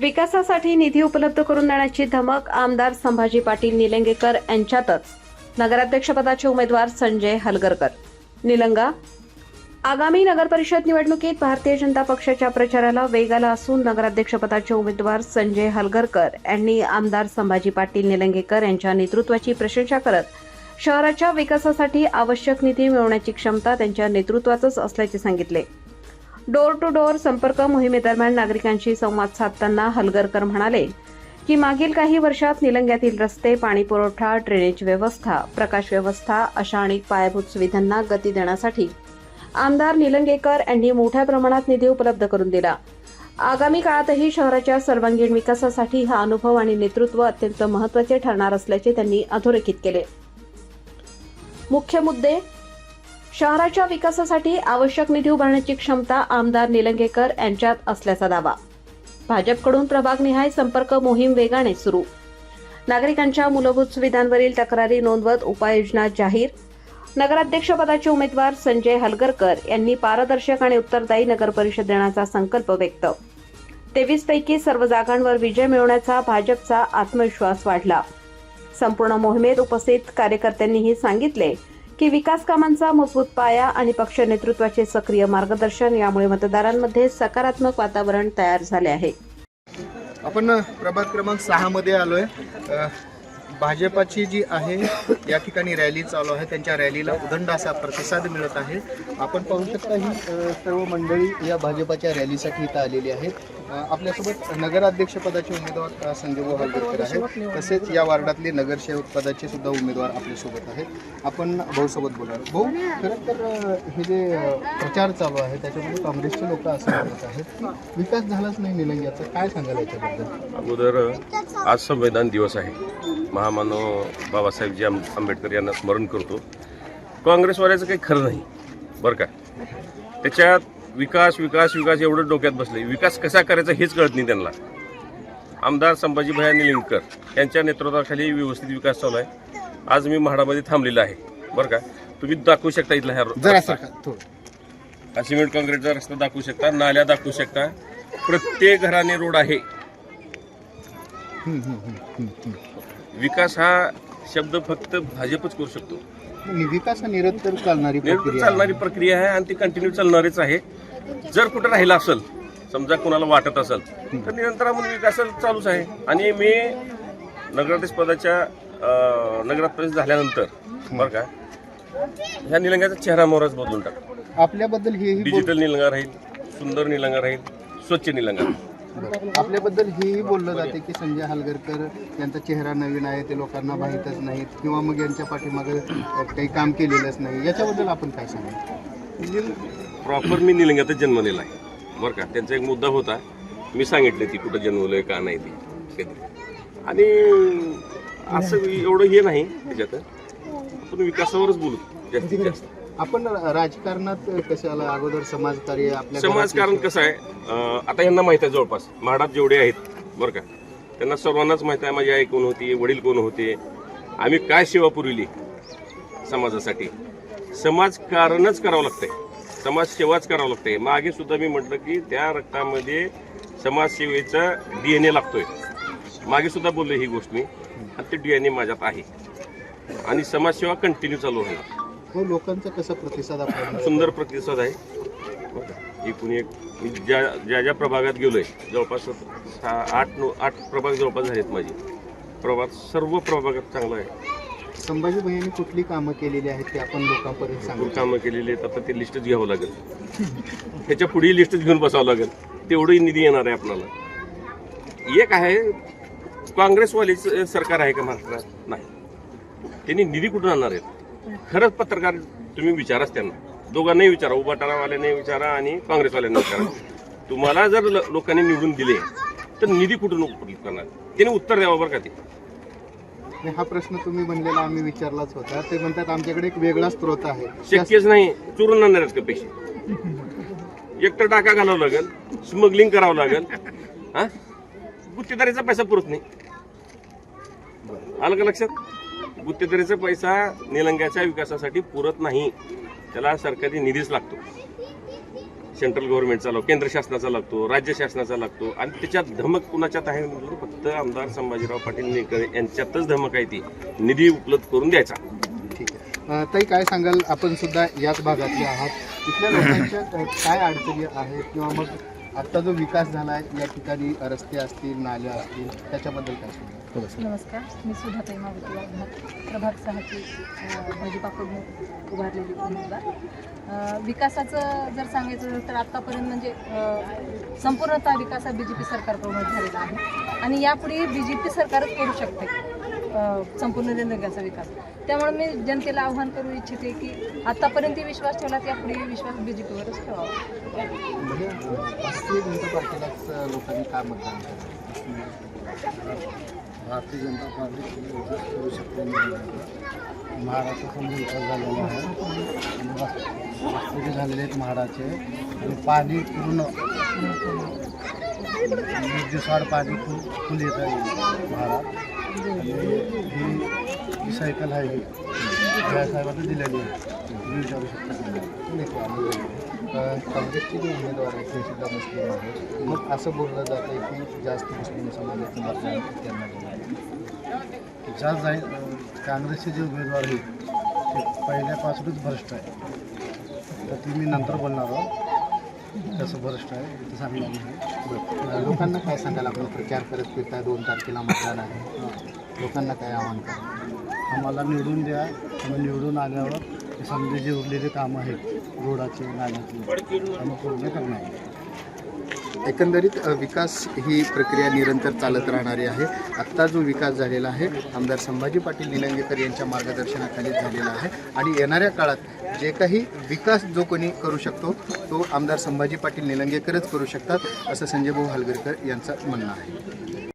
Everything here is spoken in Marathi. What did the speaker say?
विकासासाठी निधी उपलब्ध करून देण्याची धमक आमदार संभाजी पाटील निलंगेकर यांच्यातच. नगराध्यक्षपदाचे उमेदवार संजय हलगरकर. निलंगा आगामी नगरपरिषद निवडणुकीत भारतीय जनता पक्षाच्या प्रचाराला वेग आला असून नगराध्यक्षपदाचे उमेदवार संजय हलगरकर यांनी आमदार संभाजी पाटील निलंगेकर यांच्या नेतृत्वाची प्रशंसा करत शहराच्या विकासासाठी आवश्यक निधी मिळवण्याची क्षमता त्यांच्या नेतृत्वातच असल्याचे सांगितले. डोर टू डोअर संपर्क मोहिमेदरम्यान नागरिकांशी संवाद साधताना हलगरकर म्हणाले की मागील काही वर्षात निलंग्यातील रस्ते पाणीपुरवठा ड्रेनेज व्यवस्था प्रकाश व्यवस्था अशा अनेक पायाभूत सुविधांना गती देण्यासाठी आमदार निलंगेकर यांनी मोठ्या प्रमाणात निधी उपलब्ध करून दिला. आगामी काळातही शहराच्या सर्वांगीण विकासासाठी हा अनुभव आणि नेतृत्व अत्यंत महत्त्वाचे ठरणार असल्याचे त्यांनी अधोरेखित केले. मुख्य मुद्दे शहराच्या विकासासाठी आवश्यक निधी उभारण्याची क्षमता आमदार निलंगेकर यांच्यात असल्याचा दावा. भाजपकडून प्रभागनिहाय संपर्क मोहीम वेगाने सुरू. नागरिकांच्या मूलभूत सुविधांवरील तक्रारी नोंदवत उपाययोजना जाहीर. नगराध्यक्षपदाचे उमेदवार संजय हलगरकर यांनी पारदर्शक आणि उत्तरदायी नगरपरिषद देण्याचा संकल्प व्यक्त. तेवीस पैकी सर्व जागांवर विजय मिळवण्याचा भाजपचा आत्मविश्वास वाढला. संपूर्ण मोहिमेत उपस्थित कार्यकर्त्यांनीही सांगितले की विकास कामांचा मजबूत पाया आणि पक्ष नेतृत्वाचे सक्रिय मार्गदर्शन यामुळे मतदारांमध्ये सकारात्मक वातावरण तयार झाले आहे. आपण प्रभाग क्रमांक सहामध्ये आलो आहे भाजपाची जी आहे या ठिकाणी रॅली चालू आहे. त्यांच्या रॅलीला उदंड असा प्रतिसाद मिळत आहे. आपण पाहू शकता ही सर्व मंडळी या भाजपाच्या रॅलीसाठी इथं आलेली आहेत. आपल्यासोबत नगराध्यक्षपदाचे उमेदवार अ, संजय भाऊ आहेत. तसेच या वार्डातले नगरसेवक पदाचे सुद्धा उमेदवार आपल्यासोबत आहेत. आपण भाऊसोबत बोलणार भाऊ खरं तर हे जे प्रचार चालू आहे त्याच्यामध्ये काँग्रेसचे लोक असं म्हणत आहेत विकास झालाच नाही निलंग्याचा. काय सांगाल याच्याबद्दल? अगोदर आज संविधान दिवस आहे. महामानव बाबासाहेबजी आंब आंबेडकर यांना स्मरण करतो. काँग्रेसवाल्याचं काही खरं नाही बरं का? त्याच्यात विकास विकास विकास एवढं डोक्यात बसले विकास कसा करायचा हेच कळत नाही त्यांना. आमदार संभाजीभाई निलिंगकर यांच्या नेतृत्वाखाली व्यवस्थित विकास चालू आहे. आज मी म्हाडामध्ये थांबलेला आहे. बरं का? तुम्ही दाखवू शकता इथला ह्या सिमेंट काँक्रीटचा रस्ता दाखवू शकता नाल्या दाखवू शकता. प्रत्येक घराने रोड आहे. विकास हा शब्द फक्त भाजपच करू शकतो. विकास हा निरंतर चालणारी निरंतर प्रक्रिया चालणारी प्रक्रिया आहे आणि ती कंटिन्यू चालणारच आहे जर कुठं राहिला असेल समजा कोणाला वाटत असेल तर निरंतर म्हणून विकास चालूच आहे आणि मी नगराध्यक्ष पदाच्या नगराध्यक्ष झाल्यानंतर बरं का ह्या निलंग्याचा चेहरा मोहराच बदलून टाक. आपल्याबद्दल बोल- डिजिटल निलंगा राहील सुंदर निलंगा राहील स्वच्छ निलंगा बरं. आपल्याबद्दल हेही बोललं जाते की संजय हलगरकर यांचा चेहरा नवीन आहे ते लोकांना माहीतच नाहीत किंवा मग यांच्या पाठीमागे काही काम केलेलंच नाही. याच्याबद्दल आपण काय सांगाल? प्रॉपर मी निलंग्यातच जन्मलेला आहे. बरं का? त्यांचा एक मुद्दा होता. मी सांगितले ती कुठं जन्मलोय का नाही ती. आणि असं एवढं हे नाही त्याच्यात. आपण विकासावरच बोलू जास्तीत जास्त. आपण राजकारणात कशाला अगोदर समाजकार्य आपल्या समाजकारण कसं आहे अं, आता यांना माहीत आहे जवळपास. म्हाडात जेवढे आहेत बरं का. त्यांना सर्वांनाच माहीत आहे माझी आई कोण होती वडील कोण होते. आम्ही काय सेवा पुरवली समाजासाठी? समाजकारणच करावं लागतंय. समाजसेवाच करावं लागतंय. मागे सुद्धा मी म्हटलं की त्या रक्तामध्ये समाजसेवेचा डी एन ए लागतोय. मागे सुद्धा बोललो ही गोष्ट मी. आणि ते डी एन ए माझ्यात आहे. आणि समाजसेवा कंटिन्यू चालू होणार. हो लोकांचा कसा प्रतिसाद आपल्याला सुंदर प्रतिसाद आहे. एकूण एक मी ज्या ज्या ज्या प्रभागात गेलोय जवळपास सहा आठ नऊ आठ प्रभाग जवळपास झालेत माझे. प्रभाग सर्व प्रभागात चांगला आहे. संभाजी भैयांनी कुठली कामं केलेली आहेत ते आपण लोकांपर्यंत भरपूर सांगू कामं केलेली आहेत. आता ते लिस्टच घ्यावं लागेल. त्याच्या पुढे लिस्टच घेऊन बसावं लागेल. तेवढंही निधी येणार आहे आपल्याला. एक आहे काँग्रेसवालीच सरकार आहे का महाराष्ट्रात? नाही. त्यांनी निधी कुठून आणणार आहेत? खरंच पत्रकार तुम्ही विचाराच त्यांना. दोघांनाही विचारा उभाटारावाल्याने विचारा आणि काँग्रेसवाल्यांना विचारा. तुम्हाला जर लोकांनी निवडून दिले तर निधी कुठून उपलब्ध करणार? त्यांनी उत्तर द्यावं बरं का ते. हा प्रश्न तुम्ही म्हणलेला आम्ही विचारलाच होता. ते म्हणतात आमच्याकडे एक वेगळा स्रोत आहे. शक्यच नाही चोरून आणणार आहेत का पैसे? एकतर टाका घालावं लागेल स्मगलिंग करावं लागेल. हा? गुत्तेदारीचा पैसा पुरत नाही. आलं का लक्षात? गुत्तेदारीचा पैसा निलंग्याच्या विकासासाठी पुरत नाही. त्याला सरकारी निधीच लागतो. सेंट्रल गव्हर्नमेंटचा लागतो केंद्र शासनाचा लागतो राज्य शासनाचा लागतो. आणि त्याच्यात धमक कुणाच्यात आहे फक्त आमदार संभाजीराव पाटील नेकर यांच्यातच धमक आहे ती. निधी उपलब्ध करून द्यायचा. ठीक आहे. ताई काय सांगाल? आपण सुद्धा याच भागातले आहात. तिथल्या लोकांच्या काय अडचणी आहेत किंवा मग आता जो विकास झाला आहे या ठिकाणी रस्ते असतील नाल्या असतील त्याच्याबद्दल काय सांगाल? नमस्कार. मी सुधाताई मारुती वाघमारे प्रभाग सहाची भाजीपापड उभारलेली उमेदवार. विकासाचं जर सांगायचं झालं तर आत्तापर्यंत म्हणजे संपूर्णतः विकास हा बी जे पी सरकारकडून झालेला आहे. आणि यापुढे बी जे पी सरकारच करू शकते. संपूर्ण निलंग्याचा विकास. त्यामुळे मी जनतेला आव्हान करू इच्छिते की आतापर्यंत विश्वास ठेवला यापुढे विश्वास बी जे पीवरच ठेवावा. लोकांनी का मतदान भारतीय जनता पार्टी करू शकते महाराष्ट्र समजा विकास झालेला आहे. आणि झालेले आहेत म्हाडाचे. आणि पाणी पूर्ण म्हणजे एक दिवसाआड पाणी फुल फुल येत आहे म्हाडात आणि ही सायकल आहे. ही या साहेबांना दिलेली आहे. तुम्ही विचारू शकता. नाही, आम्ही, काँग्रेसचे जे उमेदवार आहेत ते सुद्धा मुस्लिम आहेत. मग असं बोललं जातं आहे की जास्त मुस्लिम समाजाचं मतदान त्यांना दिलं आहे. ज्या जाईल काँग्रेसचे जे उमेदवार आहेत ते पहिल्यापासूनच भ्रष्ट आहे तर ती मी नंतर बोलणार आहोत. कसं भ्रष्ट आहे ते सांगणार नाही बरं. लोकांना काय सांगायला आपण प्रचार करत फिरताय दोन तारखेला मतदान आहे. लोकांना काय आव्हान करा? आम्हाला निवडून द्या. आम्ही निवडून आल्यावर समजे जे उरलेले कामं आहेत रोडाचे नाल्याचे आम्ही पूर्ण करणार. एकंदरीत विकास ही प्रक्रिया निरंतर चालत राहणारी आहे. आत्ता जो विकास झालेला आहे आमदार संभाजी पाटील निलंगेकर यांच्या मार्गदर्शनाखाली झालेला आहे आणि येणाऱ्या काळात जे काही विकास जो कोणी करू शकतो तो आमदार संभाजी पाटील निलंगेकरच करू शकतात असं संजय भाऊ हलगरकर यांचं म्हणणं आहे.